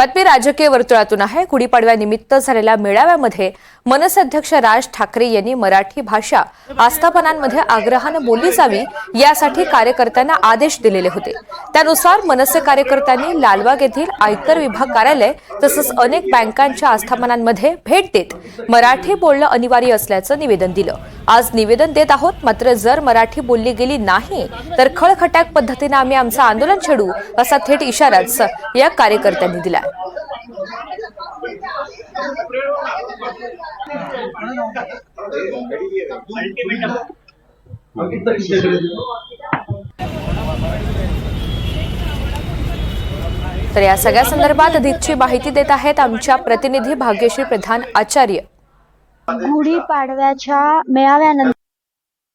बातमी राजकीय वर्तुळातून आहे. गुढीपाडव्यानिमित्त झालेल्या मेळाव्यामध्ये मनसे अध्यक्ष राज ठाकरे यांनी मराठी भाषा आस्थापनांमध्ये आग्रहानं बोलली जावी यासाठी कार्यकर्त्यांना आदेश दिलेले होते. त्यानुसार मनसे कार्यकर्त्यांनी लालबाग येथील आयकर विभाग कार्यालय तसंच अनेक बँकांच्या आस्थापनांमध्ये भेट देत मराठी बोलणं अनिवार्य असल्याचं निवेदन दिलं. आज निवेदन देत आहोत मात्र जर मराठी बोलली गेली नाही तर खळखटाक पद्धतीनं आम्ही आमचं आंदोलन छेडू असा थेट इशाराच या कार्यकर्त्यांनी दिला तर या सगळ्या संदर्भात अधिकची माहिती देत आहेत आमच्या प्रतिनिधी भाग्यश्री प्रधान आचार्य. गुढी पाडव्याच्या मेळाव्यानंतर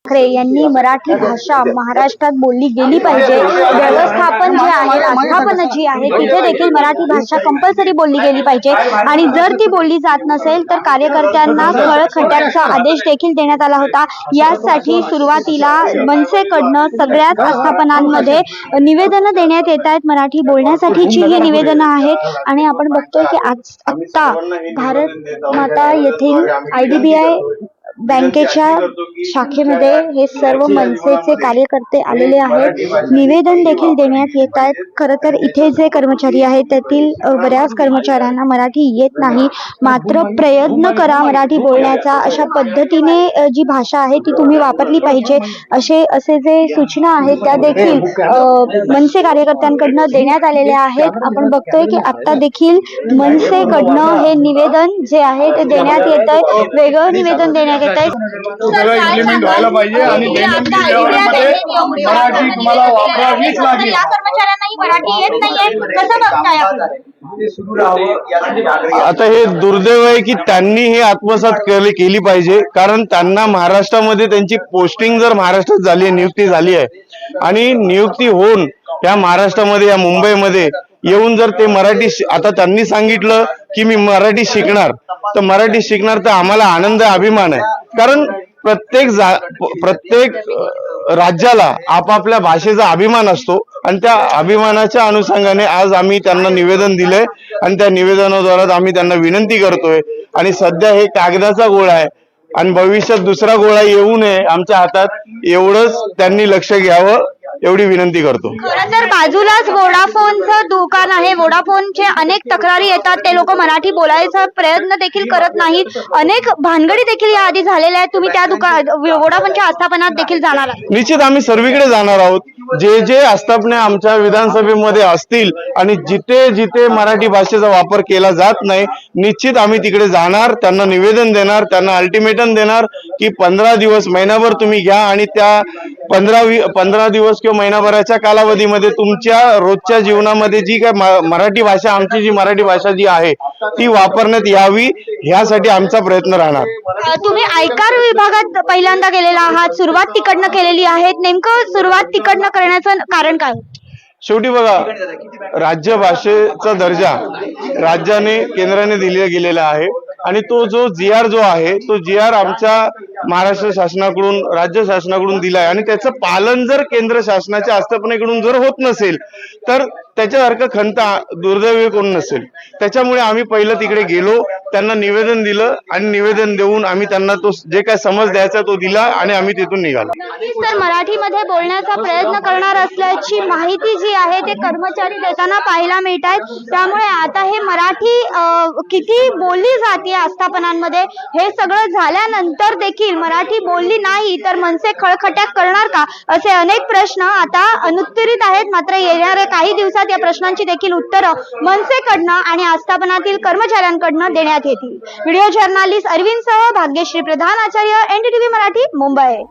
ठाकरे यांनी मराठी भाषा महाराष्ट्रात बोलली गेली पाहिजे. व्यवस्थापन जी आहे तिथे देखील मराठी भाषा कंपल्सरी बोलली गेली पाहिजे. आणि जर ती बोलली जात नसेल तर कार्यकर्त्यांना खळखट्याचा आदेश देखील देण्यात आला होता. यासाठी सुरुवातीला मनसेकडनं सगळ्याच आस्थापनांमध्ये निवेदनं देण्यात येत आहेत मराठी बोलण्यासाठीची ही निवेदनं आहेत. आणि आपण बघतोय की आज आत्ता भारत माता येथील आयडीबीआय बँकेच्या शाखेमध्ये हे सर्व मनसेचे कार्यकर्ते आलेले आहेत. निवेदन देखील देण्यात येत आहेत. खरं तर इथे जे कर्मचारी आहेत त्यातील बऱ्याच कर्मचाऱ्यांना मराठी येत नाही. मात्र प्रयत्न करा मराठी बोलण्याचा अशा पद्धतीने जी भाषा आहे ती तुम्ही वापरली पाहिजे. असे असे जे सूचना आहेत त्या देखील मनसे कार्यकर्त्यांकडनं देण्यात आलेल्या आहेत. आपण बघतोय की आता देखील मनसेकडनं हे निवेदन जे आहे ते देण्यात येत आहे. वेगळं निवेदन देण्यात सगळं इम्प्लिमेंट व्हायला पाहिजे आणि दैनंदिन व्यवहारामध्ये मराठी तुम्हाला वापरावीच लागेल. या कर्मचाऱ्यांनाही मराठी येत नाहीये. कसं बघताय आपण? आता हे दुर्दैव आहे की त्यांनी हे आत्मसात केली केली पाहिजे. कारण त्यांना महाराष्ट्रामध्ये त्यांची पोस्टिंग जर महाराष्ट्रात झाली आहे नियुक्ती झाली आहे. आणि नियुक्ती होऊन या महाराष्ट्रामध्ये या मुंबईमध्ये येऊन जर ते मराठी शि- आता त्यांनी सांगितलं की मी मराठी शिकणार. तर मराठी शिकणार तर आम्हाला आनंद अभिमान आहे. कारण प्रत्येक प्रत्येक राज्याला आपापल्या भाषेचा अभिमान असतो आणि त्या अभिमानाच्या अनुषंगाने आज आम्ही त्यांना निवेदन दिलंय आणि त्या निवेदनाद्वारा आम्ही त्यांना विनंती करतोय. आणि सध्या हे कागदाचा गोळा आहे आणि भविष्यात दुसरा गोळा येऊ नये आमच्या हातात एवढंच त्यांनी लक्ष घ्यावं. एवढी विनंती करतो. खरं तर बाजूलाच वोडाफोनचं दुकान आहे. वोडाफोनचे अनेक तक्रारी येतात. ते लोक मराठी बोलायचा प्रयत्न देखील करत नाहीत. अनेक भानगडी देखील याआधी झालेल्या आहेत. तुम्ही त्या दुकान वोडाफोनच्या आस्थापनात देखील जाणार आहात. निश्चित आम्ही सर्वीकडे जाणार आहोत. जे जे आस्थापने आमच्या विधानसभेमध्ये असतील आणि जिथे जिथे मराठी भाषेचा वापर केला जात नाही निश्चित आम्ही तिकडे जाणार त्यांना निवेदन देणार त्यांना अल्टिमेटम देणार की पंधरा दिवस महिनाभर तुम्ही घ्या आणि त्या पंधरा पंधरा दिवस किंवा महिनाभराच्या कालावधीमध्ये तुमच्या रोजच्या जीवनामध्ये जी काय मराठी भाषा आमची जी मराठी भाषा जी आहे ती वापरण्यात यावी ह्यासाठी आमचा प्रयत्न राहणार. तुम्ही आयकर विभागात पहिल्यांदा गेलेला आहात सुरुवात तिकडनं केलेली आहे नेमकं सुरुवात तिकडनं करण्याचं कारण काय? शेवटी बघा राज्य भाषेचा दर्जा राज्याने केंद्राने दिला गेलेला आहे. आणि तो जो जी आर जो आहे तो जी आर आमच्या महाराष्ट्र शासनाकडून राज्य शासनाकडून दिलाय. आणि त्याचं पालन जर केंद्र शासनाच्या आस्थापनेकडून जर होत नसेल तर त्याच्यासारखं खंत दुर्दैवी कोण नसेल. त्याच्यामुळे आम्ही पहिलं तिकडे गेलो त्यांना निवेदन दिलं आणि निवेदन देऊन आम्ही त्यांना तो जे काय समज द्यायचा तो दिला आणि आम्ही तिथून निघालो. तर मराठीमध्ये बोलण्याचा प्रयत्न करणार असल्याची माहिती जी आहे ते कर्मचारी देताना पाहायला मिळत आहेत त्यामुळे आता हे मराठी किती बोलली जाते आस्थापनांमध्ये हे सगळं झाल्यानंतर देखील मराठी बोलली नाही तर मनसे खळखट्याक करणार का? असे अनेक प्रश्न आता अनुत्तरित आहेत. मात्र येणाऱ्या काही दिवसात या प्रश्नांची देखील उत्तरं मनसेकडनं आणि आस्थापनातील कर्मचाऱ्यांकडनं देण्यात येतील. व्हिडिओ जर्नालिस्ट अरविंद सह भाग्यश्री प्रधान आचार्य एनडीटीव्ही मराठी मुंबई.